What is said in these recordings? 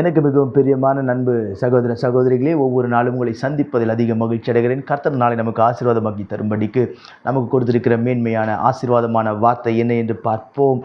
எனக்கு மிகவும் பிரியமான நண்பு சகோதர சகோதரிகளே ஒவ்வொரு நாளும் உங்களை சந்திப்பதில் அதிக மகிழ்ச்சி அடைகிறேன். கர்த்தர் நாளை நமக்கு ஆசீர்வாதமாக்கி தரும்படிக்கு நமக்கு கொடுத்திருக்கிற மேன்மையான ஆசீர்வாதமான வார்த்தை என்ன என்று பார்ப்போம்.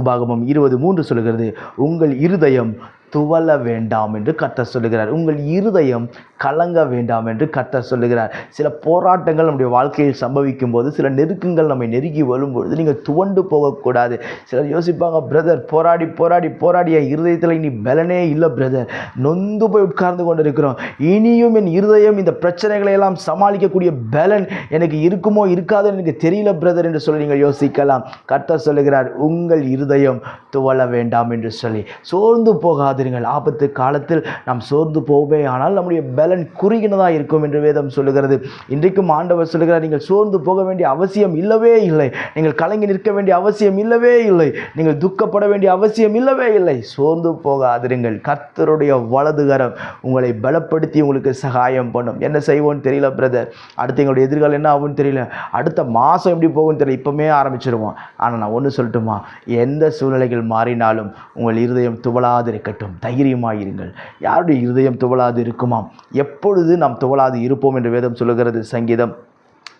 உபாகமம் இருபது மூன்று சொல்கிறது உங்கள் இருதயம் துவள வேண்டாம் என்று கர்த்தர் சொல்லுகிறார். உங்கள் இருதயம் கலங்க வேண்டாம் என்று கர்த்தர் சொல்லுகிறார். சில போராட்டங்கள் நம்முடைய வாழ்க்கையில் சம்பவிக்கும் போது சில நெருக்கங்கள் நம்மை நெருங்கி வரும்பொழுது நீங்கள் துவண்டு போகக்கூடாது. சிலர் யோசிப்பாங்க பிரதர் போராடி போராடி போராடிய இருதயத்தில் இனி பலனே இல்லை பிரதர் நொந்து போய் உட்கார்ந்து கொண்டு இருக்கிறோம் இனியும் என் இருதயம் இந்த பிரச்சனைகளை எல்லாம் சமாளிக்கக்கூடிய பலன் எனக்கு இருக்குமோ இருக்காதுன்னு எனக்கு தெரியல பிரதர் என்று சொல்லி நீங்கள் யோசிக்கலாம். கர்த்தர் சொல்லுகிறார் உங்கள் இருதயம் துவள வேண்டாம் என்று சொல்லி. சோர்ந்து போகாது. போகாதிருங்கள் ஆபத்து காலத்தில் நாம் சோர்ந்து போவே ஆனால் நம்முடைய பலன் குறுகினதாக இருக்கும் என்று வேதம் சொல்லுகிறது. இன்றைக்கும் ஆண்டவர் சொல்லுகிறார் நீங்கள் சோர்ந்து போக வேண்டிய அவசியம் இல்லவே இல்லை. நீங்கள் கலங்கி நிற்க வேண்டிய அவசியம் இல்லவே இல்லை. நீங்கள் துக்கப்பட வேண்டிய அவசியம் இல்லவே இல்லை. சோர்ந்து போகாதிருங்கள். கர்த்தருடைய வலதுகரம் உங்களை பலப்படுத்தி உங்களுக்கு சகாயம் பண்ணும். என்ன செய்வோம்னு தெரியல பிரதர் அடுத்து எங்களுடைய எதிர்காலம் என்ன ஆகும்னு தெரியல. அடுத்த மாதம் எப்படி போகும்னு தெரியல. இப்போமே ஆரம்பிச்சிருவோம். ஆனால் நான் ஒன்று சொல்லட்டுமா? எந்த சூழ்நிலைகள் மாறினாலும் உங்கள் இருதயம் துவளாது இருக்கட்டும் தைரியமாயிருங்கள். யாருடைய இருதயம் துவளாது இருக்குமாம்? எப்பொழுது நாம் துவளாது இருப்போம் என்று வேதம் சொல்லுகிறது சங்கீதம்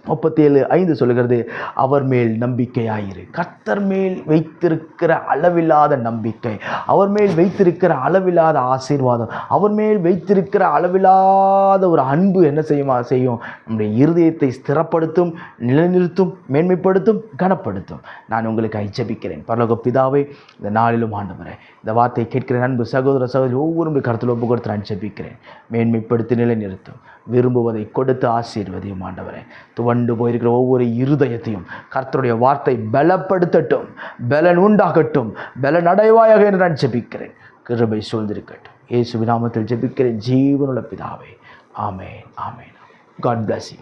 முப்பத்தி ஏழு ஐந்து சொல்லுகிறது அவர் மேல் நம்பிக்கையாயிரு. கர்த்தர் மேல் வைத்திருக்கிற அளவில்லாத நம்பிக்கை அவர் மேல் வைத்திருக்கிற அளவில்லாத ஆசீர்வாதம் அவர் மேல் வைத்திருக்கிற அளவில்லாத ஒரு அன்பு என்ன செய்யுமா? செய்யும். நம்முடைய இருதயத்தை ஸ்திரப்படுத்தும் நிலைநிறுத்தும் மேன்மைப்படுத்தும் கனப்படுத்தும். நான் உங்களுக்கு ஐச்சபிக்கிறேன். பரலோக பிதாவை இந்த நாளிலும் ஆண்டவரை இந்த வார்த்தையை கேட்கிற அன்பு சகோதர சகோதரி ஒவ்வொரு கருத்தில் ஒப்பு கொடுத்து நான் ஜெபிக்கிறேன் மேன்மைப்படுத்தி நிலைநிறுத்தும். விரும்புவதை கொடுத்து ஆசீர்வதியும் துவன் துவண்டு போயிருக்கிற ஒவ்வொரு இருதயத்தையும் கர்த்தருடைய வார்த்தை பலப்படுத்தட்டும் பலன் உண்டாகட்டும் பலன் அடைவாயாக என்று நான் ஜெபிக்கிறேன். கிருபை சூழ்ந்திருக்கட்டும். இயேசு நாமத்தில் ஜெபிக்கிறேன். ஜீவனுள்ள பிதாவே. ஆமேன் ஆமேன். God bless you